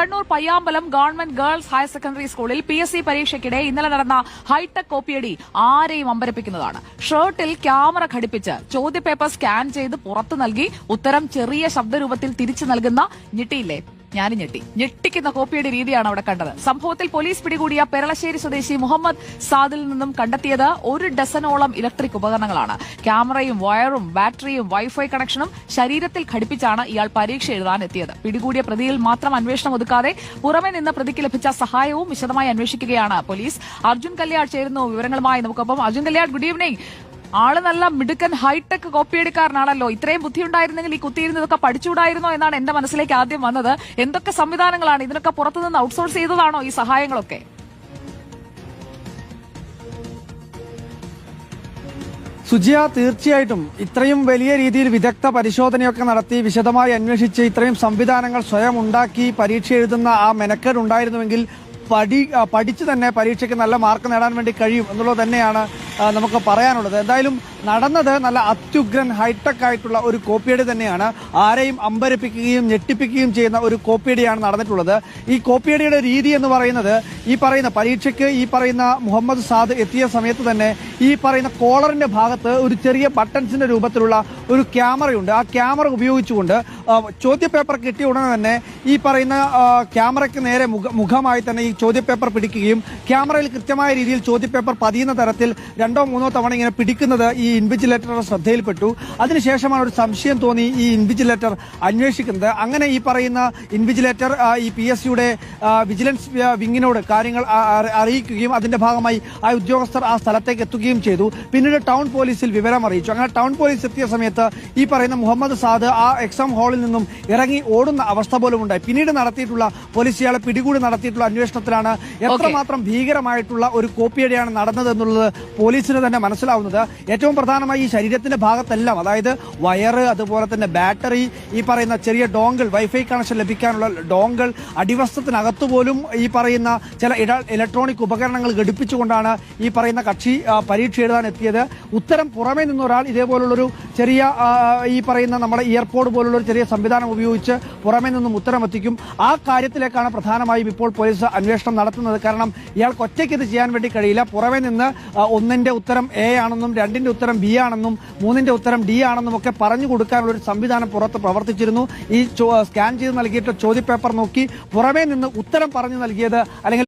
Kannur Payyambalam government girls higher secondary സ്കൂളിൽ P S C പരീക്ഷയ്ക്കിടെ ഇന്നലെ നടന്ന ഹൈടെക് കോപ്പിയടി ആരെയും അമ്പരപ്പിക്കുന്നതാണ്. ഷർട്ടിൽ ക്യാമറ ഘടിപ്പിച്ച് ചോദ്യപേപ്പർ സ്കാൻ ചെയ്ത് പുറത്തു നൽകി ഉത്തരം ചെറിയ ശബ്ദരൂപത്തിൽ തിരിച്ചു നൽകുന്ന ഞെട്ടിയില്ലേ? ഞാനും ഞെട്ടി. ഞെട്ടിക്കുന്ന കോപ്പിയുടെ രീതിയാണ് അവിടെ കണ്ടത്. സംഭവത്തിൽ പോലീസ് പിടികൂടിയ പെരളശ്ശേരി സ്വദേശി മുഹമ്മദ് സാദിൽ നിന്നും കണ്ടെത്തിയത് ഒരു ഡസനോളം ഇലക്ട്രിക് ഉപകരണങ്ങളാണ്. ക്യാമറയും വയറും ബാറ്ററിയും വൈഫൈ കണക്ഷനും ശരീരത്തിൽ ഘടിപ്പിച്ചാണ് ഇയാൾ പരീക്ഷ എഴുതാൻ എത്തിയത്. പിടികൂടിയ പ്രതിയിൽ മാത്രം അന്വേഷണം ഒതുക്കാതെ പുറമെ നിന്ന് പ്രതിക്ക് ലഭിച്ച സഹായവും വിശദമായി അന്വേഷിക്കുകയാണ് പോലീസ്. അർജുൻ കല്യാട് ചേരുന്നു. വിവരങ്ങളുമായി നമുക്കൊപ്പം അർജുൻ കല്യാട് ഗുഡ് ഈവനിംഗ് ആൾ നല്ല മിടുക്കൻ ഹൈടെക് കോപ്പി കോപ്പിയടിക്കാരനാണല്ലോ ഇത്രയും ബുദ്ധി ഉണ്ടായിരുന്നെങ്കിൽ ഈ കുത്തിയിരുന്നതൊക്കെ പഠിച്ചുകൂടായിരുന്നോ എന്നാണ് എന്റെ മനസ്സിലേക്ക് ആദ്യം വന്നത്. എന്തൊക്കെ സംവിധാനങ്ങളാണ് ഇതിനൊക്കെ പുറത്തുനിന്ന് ഔട്ട്സോഴ്സ് ചെയ്തതാണോ ഈ സഹായങ്ങളൊക്കെ? സുജിയ തീർച്ചയായിട്ടും ഇത്രയും വലിയ രീതിയിൽ വിദഗ്ധ പരിശോധനയൊക്കെ നടത്തി വിശദമായി അന്വേഷിച്ച് ഇത്രയും സംവിധാനങ്ങൾ സ്വയം ഉണ്ടാക്കി പരീക്ഷ എഴുതുന്ന ആ മെനക്കേട് ഉണ്ടായിരുന്നുവെങ്കിൽ പഠി പഠിച്ച് തന്നെ പരീക്ഷയ്ക്ക് നല്ല മാർക്ക് നേടാൻ വേണ്ടി കഴിയും എന്നുള്ളത് തന്നെയാണ് നമുക്ക് പറയാനുള്ളത്. എന്തായാലും നടന്നത് നല്ല അത്യുഗ്രൻ ഹൈടെക് ആയിട്ടുള്ള ഒരു കോപ്പിയടി തന്നെയാണ്. ആരെയും അമ്പരപ്പിക്കുകയും ഞെട്ടിപ്പിക്കുകയും ചെയ്യുന്ന ഒരു കോപ്പിയടിയാണ് നടന്നിട്ടുള്ളത്. ഈ കോപ്പിയടിയുടെ രീതി എന്ന് പറയുന്നത് ഈ പറയുന്ന പരീക്ഷയ്ക്ക് ഈ പറയുന്ന മുഹമ്മദ് സാദ് എത്തിയ സമയത്ത് തന്നെ ഈ പറയുന്ന കോളറിന്റെ ഭാഗത്ത് ഒരു ചെറിയ ബട്ടൺസിന്റെ രൂപത്തിലുള്ള ഒരു ക്യാമറയുണ്ട്. ആ ക്യാമറ ഉപയോഗിച്ചുകൊണ്ട് ചോദ്യപേപ്പർ കിട്ടിയ ഉടനെ തന്നെ ഈ പറയുന്ന ക്യാമറയ്ക്ക് നേരെ മുഖമായി തന്നെ ഈ ചോദ്യപേപ്പർ പിടിക്കുകയും ക്യാമറയിൽ കൃത്യമായ രീതിയിൽ ചോദ്യപേപ്പർ പതിയുന്ന തരത്തിൽ രണ്ടോ മൂന്നോ തവണ ഇങ്ങനെ പിടിക്കുന്നത് ഈ ഇൻവിജിലേറ്ററുടെ ശ്രദ്ധയിൽപ്പെട്ടു. അതിനുശേഷമാണ് ഒരു സംശയം തോന്നി ഈ ഇൻവിജിലേറ്റർ അന്വേഷിക്കുന്നത്. അങ്ങനെ ഈ പറയുന്ന ഇൻവിജിലേറ്റർ ലെറ്റർ ഈ പി എസ് സിയുടെ വിജിലൻസ് വിങ്ങിനോട് കാര്യങ്ങൾ അറിയിക്കുകയും അതിന്റെ ഭാഗമായി ആ ഉദ്യോഗസ്ഥർ ആ സ്ഥലത്തേക്ക് എത്തുകയും ചെയ്തു. പിന്നീട് ടൗൺ പോലീസിൽ വിവരം അറിയിച്ചു. അങ്ങനെ ടൗൺ പോലീസ് എത്തിയ സമയത്ത് ഈ പറയുന്ന മുഹമ്മദ് സാദ് ആ എക്സാം ഹാളിൽ നിന്നും ഇറങ്ങി ഓടുന്ന അവസ്ഥ പോലും ഉണ്ടായി. പിന്നീട് നടത്തിയിട്ടുള്ള പോലീസ് ഇയാളെ പിടികൂടി നടത്തിയിട്ടുള്ള അന്വേഷണത്തിലാണ് എത്രമാത്രം ഭീകരമായിട്ടുള്ള ഒരു കോപ്പിയടിയാണ് നടന്നതെന്നുള്ളത് പോലീസിന് തന്നെ മനസ്സിലാവുന്നത്. ഏറ്റവും പ്രധാനമായി ഈ ശരീരത്തിന്റെ ഭാഗത്തെല്ലാം അതായത് വയറ് അതുപോലെ തന്നെ ബാറ്ററി ഈ പറയുന്ന ചെറിയ ഡോങ്കിൾ വൈഫൈ കണക്ഷൻ ലഭിക്കാനുള്ള ഡോങ്കിൾ അടിവസ്ത്രത്തിനകത്ത് പോലും ഈ പറയുന്ന ചില ഇലക്ട്രോണിക് ഉപകരണങ്ങൾ ഘടിപ്പിച്ചുകൊണ്ടാണ് ഈ പറയുന്ന കക്ഷി പരീക്ഷ എഴുതാൻ എത്തിയത്. ഉത്തരം പുറമേ നിന്നൊരാൾ ഇതേപോലുള്ളൊരു ചെറിയ ഈ പറയുന്ന നമ്മുടെ എയർപോർട്ട് പോലുള്ള ഒരു ചെറിയ സംവിധാനം ഉപയോഗിച്ച് പുറമേ നിന്നും ഉത്തരമെത്തിക്കും. ആ കാര്യത്തിലേക്കാണ് പ്രധാനമായും ഇപ്പോൾ പോലീസ് അന്വേഷണം നടത്തുന്നത്. കാരണം ഇയാൾക്ക് ഒറ്റയ്ക്ക് ഇത് ചെയ്യാൻ വേണ്ടി കഴിയില്ല. പുറമേ നിന്ന് ഒന്നിന്റെ ഉത്തരം എ ആണെന്നും രണ്ടിന്റെ ഉത്തരം ബി ആണെന്നും മൂന്നിന്റെ ഉത്തരം ഡി ആണെന്നും ഒക്കെ പറഞ്ഞു കൊടുക്കാനുള്ള ഒരു സംവിധാനം പുറത്ത് പ്രവർത്തിച്ചിരുന്നു. ഈ സ്കാൻ ചെയ്ത് നൽകിയിട്ട് ചോദ്യപേപ്പർ നോക്കി പുറമേ നിന്ന് ഉത്തരം പറഞ്ഞു നൽകിയത് അല്ലെങ്കിൽ